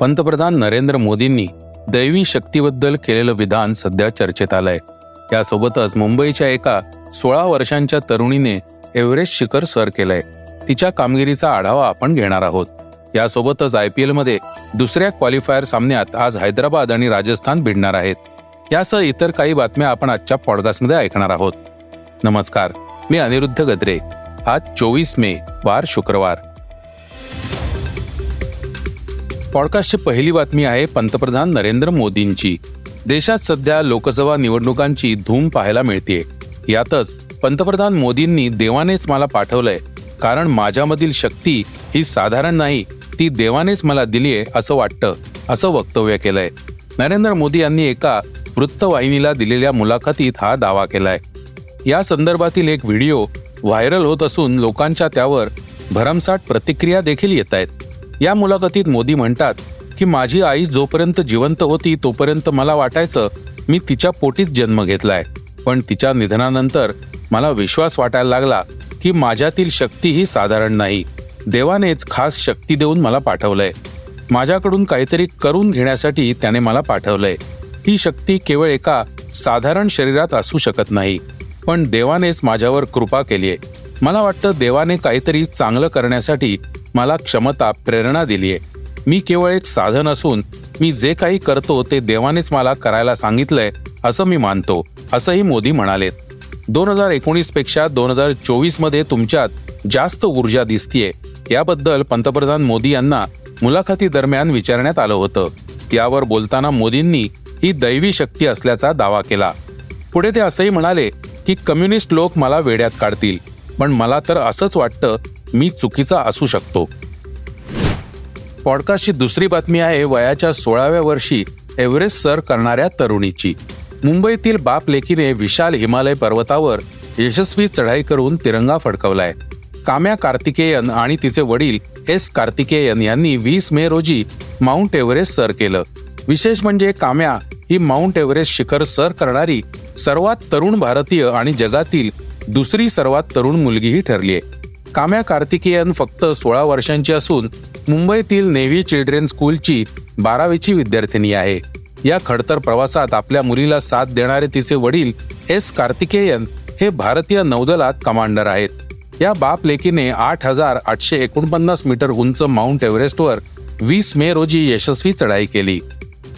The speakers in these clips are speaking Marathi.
पंतप्रधान नरेंद्र मोदींनी दैवी शक्तीबद्दल केलेलं विधान सध्या चर्चेत आलंय. यासोबतच मुंबईच्या एका सोळा वर्षांच्या तरुणीने एव्हरेस्ट शिखर सर केलंय. तिच्या कामगिरीचा आढावा आपण घेणार आहोत. यासोबतच आय पी एलमध्ये दुसऱ्या क्वालिफायर सामन्यात आज हैदराबाद आणि राजस्थान भिडणार आहेत. यासह इतर काही बातम्या आपण आजच्या पॉडकास्टमध्ये ऐकणार आहोत. नमस्कार मी अनिरुद्ध गद्रे. आज चोवीस मे वार शुक्रवार. पॉडकास्टची पहिली बातमी आहे पंतप्रधान नरेंद्र मोदींची. देशात सध्या लोकसभा निवडणुकांची धूम पाहायला मिळते यातच पंतप्रधान मोदींनी देवानेच मला पाठवलंय कारण माझ्यामधील शक्ती ही साधारण नाही ती देवानेच मला दिलीये असं वाटतं असं वक्तव्य केलंय. नरेंद्र मोदी यांनी एका वृत्तवाहिनीला दिलेल्या मुलाखतीत हा दावा केलाय. या संदर्भातील एक व्हिडिओ व्हायरल होत असून लोकांच्या त्यावर भरमसाठ प्रतिक्रिया देखील येत आहेत या मुलाखतीत मोदी म्हणतात की माझी आई जोपर्यंत जिवंत होती तोपर्यंत मला वाटायचं मी तिच्या पोटीत जन्म घेतलाय. पण तिच्या निधनानंतर मला विश्वास वाटायला लागला की माझ्यातील शक्ती ही साधारण नाही. देवानेच खास शक्ती देऊन मला पाठवलंय. माझ्याकडून काहीतरी करून घेण्यासाठी त्याने मला पाठवलंय. ही शक्ती केवळ एका साधारण शरीरात असू शकत नाही पण देवानेच माझ्यावर कृपा केलीये. मला वाटतं देवाने काहीतरी चांगलं करण्यासाठी मला क्षमता प्रेरणा दिली आहे मी केवळ एक साधन असून मी जे काही करतो ते देवानेच मला करायला सांगितलंय असं मी मानतो असंही मोदी म्हणालेत. दोन हजार एकोणीसपेक्षा दोन हजार चोवीसमध्ये तुमच्यात जास्त ऊर्जा दिसतीये. याबद्दल पंतप्रधान मोदी यांना मुलाखती दरम्यान विचारण्यात आलं होतं. यावर बोलताना मोदींनी ही दैवी शक्ती असल्याचा दावा केला. पुढे ते असंही म्हणाले की कम्युनिस्ट लोक मला वेड्यात काढतील. पण मला तर असंच वाटतं मी चुकीचा असू शकतो. पॉडकास्टची दुसरी बातमी आहे वयाच्या सोळाव्या वर्षी एव्हरेस्ट सर करणाऱ्या तरुणीची. मुंबईतील बाप लेकीने विशाल हिमालय पर्वतावर यशस्वी चढाई करून तिरंगा फडकवलाय. काम्या कार्तिकेयन आणि तिचे वडील एस कार्तिकेयन यांनी वीस मे रोजी माउंट एव्हरेस्ट सर केलं. विशेष म्हणजे काम्या ही माउंट एव्हरेस्ट शिखर सर करणारी सर्वात तरुण भारतीय आणि जगातील दुसरी सर्वात तरुण मुलगीही ठरली आहे काम्या कार्तिकेयन फक्त सोळा वर्षांची असून मुंबईतील नेव्ही चिल्ड्रेन स्कूलची बारावीची विद्यार्थिनी आहे. या खडतर प्रवासात आपल्या मुलीला साथ देणारे तिचे वडील एस कार्तिकेयन हे भारतीय नौदलात कमांडर आहेत. या बाप लेकीने आठ हजार आठशे एकोणपन्नास मीटर उंच माउंट एव्हरेस्टवर वीस मे रोजी यशस्वी चढाई केली.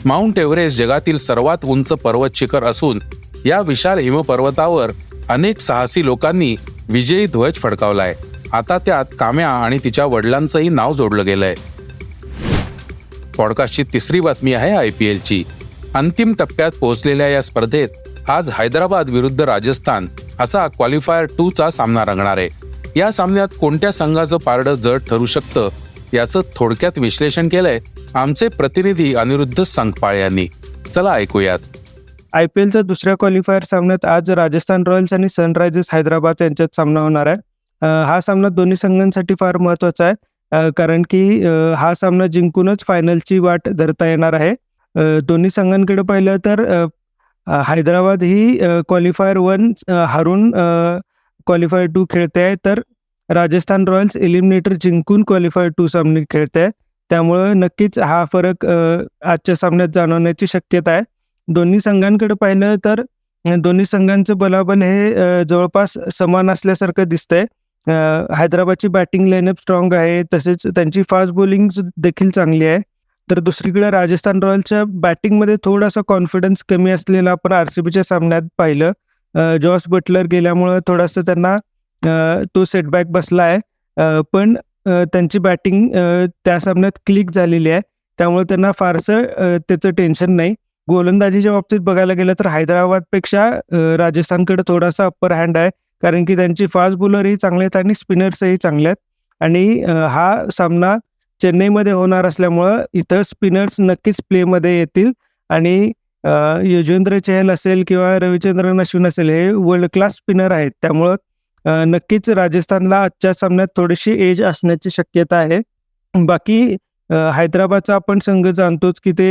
माउंट एव्हरेस्ट जगातील सर्वात उंच पर्वत शिखर असून या विशाल हिमपर्वतावर अनेक साहसी लोकांनी विजयी ध्वज फडकावलाय. आता त्यात काम्या आणि तिच्या वडिलांचंही नाव जोडलं गेलंय. पॉडकास्टची तिसरी बातमी आहे आय पी एलची. अंतिम टप्प्यात पोहोचलेल्या या स्पर्धेत आज हैदराबाद विरुद्ध राजस्थान असा क्वालिफायर टू चा सामना रंगणार आहे. या सामन्यात कोणत्या संघाचं पारडं जड ठरू शकतं याचं थोडक्यात विश्लेषण केलंय आमचे प्रतिनिधी अनिरुद्ध संगपाळ यांनी. चला ऐकूयात. आय पी एलच्या दुसऱ्या क्वालिफायर सामन्यात आज राजस्थान रॉयल्स आणि सनरायझर्स हैदराबाद यांच्यात सामना होणार आहे. हा सामना दोन्ही संघांसाठी फार महत्त्वाचा आहे. कारण की हा सामना जिंकूनच फायनलची वाट धरता येणार आहे. दोन्ही संघांकडे पाहिलं तर हैदराबाद ही क्वालिफायर वन हारून क्वालिफायर टू खेळते आहे. तर राजस्थान रॉयल्स एलिमिनेटर जिंकून क्वालिफायर टू सामने खेळते आहे. त्यामुळं नक्कीच हा फरक आजच्या सामन्यात जाणवण्याची शक्यता आहे. दोन्ही संघांकडे पाहिलं तर दोन्ही संघांचं बलाबल हे जवळपास समान असल्यासारखं दिसतंय. हैदराबादची बॅटिंग लाईनअप स्ट्रॉंग आहे तसेच त्यांची फास्ट बॉलिंग देखील चांगली आहे. तर दुसरीकडे राजस्थान रॉयल्सच्या बॅटिंगमध्ये थोडासा कॉन्फिडन्स कमी असलेला आपण आर सी बीच्या सामन्यात पाहिलं. जॉस बटलर गेल्यामुळं थोडासा त्यांना तो सेटबॅक बसला आहे. पण त्यांची बॅटिंग त्या सामन्यात क्लिक झालेली आहे. त्यामुळे त्यांना फारसं त्याचं टेन्शन नाही. गोलंदाजीच्या बाबतीत बघायला गेलं तर हैदराबादपेक्षा राजस्थानकडे थोडासा अप्पर हँड आहे. कारण की त्यांची फास्ट बॉलरही चांगले आहेत आणि स्पिनर्सही चांगले आहेत. आणि हा सामना चेन्नईमध्ये होणार असल्यामुळं इथं स्पिनर्स नक्कीच प्लेमध्ये येतील. आणि अ, युजवेंद्र चहल असेल किंवा रविचंद्रन अश्विन असेल हे वर्ल्ड क्लास स्पिनर आहेत. त्यामुळं नक्कीच राजस्थानला आजच्या सामन्यात थोडीशी एज असण्याची शक्यता आहे. बाकी हैदराबादचा आपण संघ जाणतोच की ते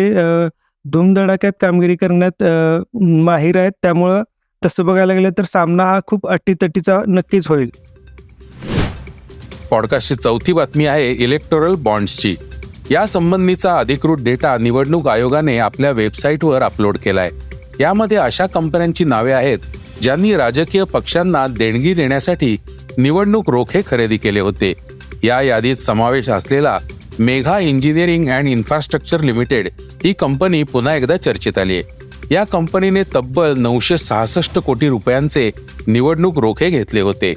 धूमधडाक्यात कामगिरी करण्यात माहीर आहेत. त्यामुळं तसं बघायला गेलं तर सामना हा खूप अटीतटीचा नक्कीच होईल. पॉडकास्टची चौथी बातमी आहे इलेक्टोरल बॉन्ड्सची या संबंधीचा अधिकृत डेटा निवडणूक आयोगाने आपल्या वेबसाईटवर अपलोड केलाय. यामध्ये अशा कंपन्यांची नावे आहेत ज्यांनी राजकीय पक्षांना देणगी देण्यासाठी निवडणूक रोखे खरेदी केले होते. या यादीत समावेश असलेला Megha engineering and infrastructure limited he company पुन्हा एकदा चर्चेत आली आहे. या कंपनीने तब्बल नऊशे सहासष्ट कोटी रुपयांचे निवडणूक रोखे घेतले होते.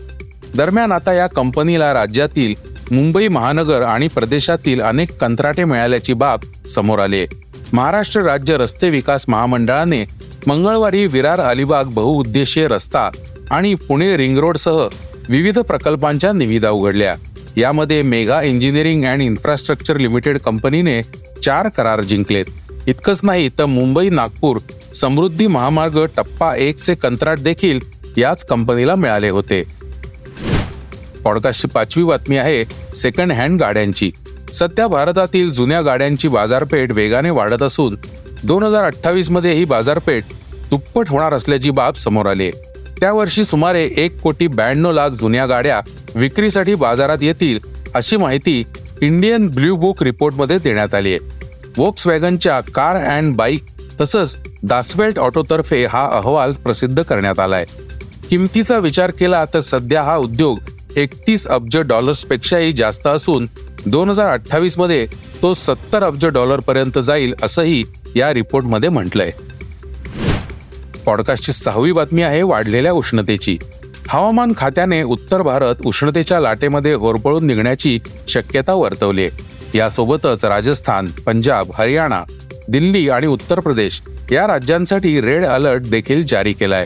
दरम्यान आता या कंपनीला राज्यातील मुंबई महानगर आणि प्रदेशातील अनेक कंत्राटे मिळाल्याची बाब समोर आली महाराष्ट्र राज्य रस्ते विकास महामंडळाने मंगळवारी विरार अलिबाग बहुउद्देशीय रस्ता आणि पुणे रिंग रोडसह विविध प्रकल्पांच्या निविदा उघडल्या. यामध्ये Megha engineering and infrastructure limited कंपनीने चार करार जिंकलेत. इतकंच नाही तर मुंबई नागपूर समृद्धी महामार्ग टप्पा एकचे कंत्राट देखील याच कंपनीला मिळाले होते. पॉडकास्टची पाचवी बातमी आहे सेकंड हँड गाड्यांची. सध्या भारतातील जुन्या गाड्यांची बाजारपेठ वेगाने वाढत असून दोन हजार अठ्ठावीसमध्ये ही बाजारपेठ दुप्पट होणार असल्याची बाब समोर आली त्या त्यावर्षी सुमारे एक कोटी ब्याण्णव लाख जुन्या गाड्या विक्रीसाठी बाजारात येतील अशी माहिती इंडियन ब्ल्यू बुक रिपोर्टमध्ये देण्यात आली आहे. वोक्स वॅगनच्या कार अँड बाईक तसंच दासवेल्ट ऑटोतर्फे हा अहवाल प्रसिद्ध करण्यात आलाय. किमतीचा विचार केला तर सध्या हा उद्योग एकतीस अब्ज डॉलर्सपेक्षाही जास्त असून दोन हजार अठ्ठावीसमध्ये तो सत्तर अब्ज डॉलर पर्यंत जाईल असंही या रिपोर्टमध्ये म्हटलंय. पॉडकास्टची सहावी बातमी आहे वाढलेल्या उष्णतेची. हवामान खात्याने उत्तर भारत उष्णतेच्या लाटेमध्ये होरपळून निघण्याची शक्यता वर्तवली आहे यासोबतच राजस्थान पंजाब हरियाणा दिल्ली आणि उत्तर प्रदेश या राज्यांसाठी रेड अलर्ट देखील जारी केलाय.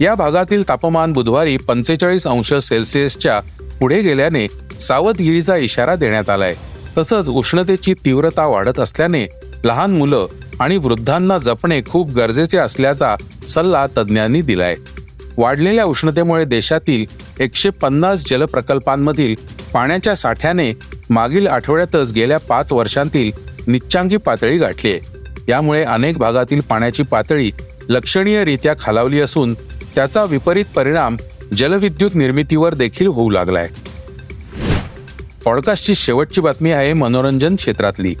या भागातील तापमान बुधवारी पंचेचाळीस अंश सेल्सिअसच्या पुढे गेल्याने सावधगिरीचा इशारा देण्यात आलाय. तसंच उष्णतेची तीव्रता वाढत असल्याने लहान मुलं आणि वृद्धांना जपणे खूप गरजेचे असल्याचा सल्ला तज्ज्ञांनी दिलाय. वाढलेल्या उष्णतेमुळे देशातील एकशे पन्नास जलप्रकल्पांमधील पाण्याच्या साठ्याने मागील आठवड्यातच गेल्या पाच वर्षांतील निच्चांकी पातळी गाठली आहे. यामुळे अनेक भागातील पाण्याची पातळी लक्षणीयरित्या खालावली असून त्याचा विपरीत परिणाम जलविद्युत निर्मितीवर देखील होऊ लागलाय. पॉडकास्टची शेवटची बातमी आहे मनोरंजन क्षेत्रातली.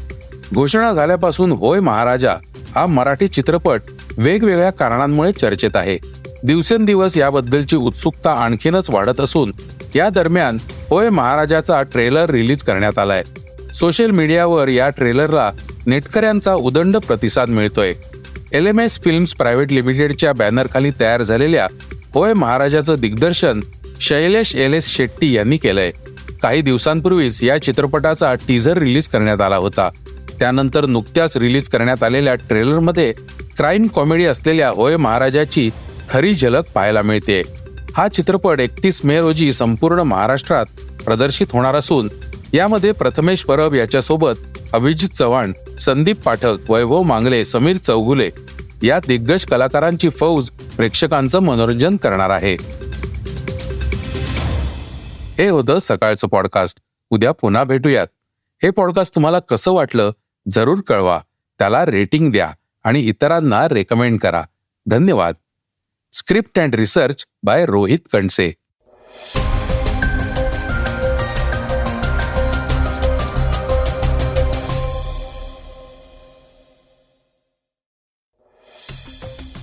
घोषणा झाल्यापासून होय महाराजा हा मराठी चित्रपट वेगवेगळ्या कारणांमुळे चर्चेत आहे. दिवसेंदिवस याबद्दलची उत्सुकता आणखीनच वाढत असून या दरम्यान होय महाराजाचा ट्रेलर रिलीज करण्यात आलाय. सोशल मीडियावर या ट्रेलरला नेटकऱ्यांचा उदंड प्रतिसाद मिळतोय. L M S films private लिमिटेडच्या बॅनरखाली तयार झालेल्या होय महाराजाचं दिग्दर्शन शैलेश एल एस शेट्टी यांनी केलंय. काही दिवसांपूर्वीच या चित्रपटाचा टीझर रिलीज करण्यात आला होता. त्यानंतर नुकत्याच रिलीज करण्यात आलेल्या ट्रेलरमध्ये क्राईम कॉमेडी असलेल्या होय महाराजाची खरी झलक पाहायला मिळते. हा चित्रपट एकतीस मे रोजी संपूर्ण महाराष्ट्रात प्रदर्शित होणार असून यामध्ये प्रथमेश परब याच्यासोबत अभिजित चव्हाण संदीप पाठक वैभव मांगले समीर चौगुले या दिग्गज कलाकारांची फौज प्रेक्षकांचं मनोरंजन करणार आहे. हे होतं सकाळचं पॉडकास्ट. उद्या पुन्हा भेटूयात. हे पॉडकास्ट तुम्हाला कसं वाटलं जरूर कळवा. त्याला रेटिंग द्या आणि इतरांना रेकमेंड करा. धन्यवाद. Script and research by Rohit Kanase.